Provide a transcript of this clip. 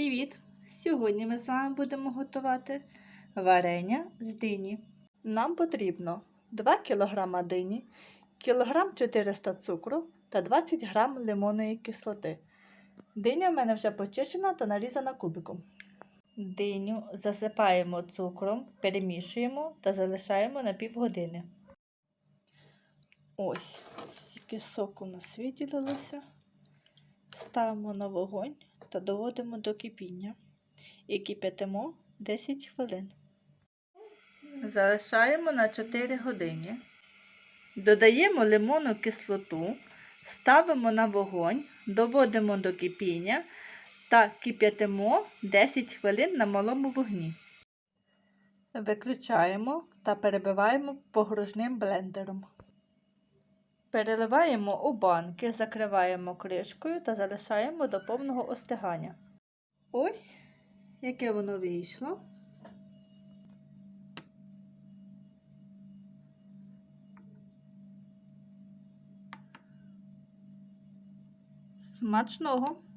Привіт! Сьогодні ми з вами будемо готувати варення з дині. Нам потрібно 2 кг дині, кілограм 400 цукру та 20 г лимонної кислоти. Диня в мене вже почищена та нарізана кубиком. Диню засипаємо цукром, перемішуємо та залишаємо на півгодини. Ось, скільки соку у нас виділилося. Ставимо на вогонь та доводимо до кипіння і кипятимо 10 хвилин. Залишаємо на 4 години. Додаємо лимонну кислоту, ставимо на вогонь, доводимо до кипіння та кип'ятимо 10 хвилин на малому вогні. Виключаємо та перебиваємо погружним блендером. Переливаємо у банки, закриваємо кришкою та залишаємо до повного остигання. Ось яке воно вийшло. Смачного!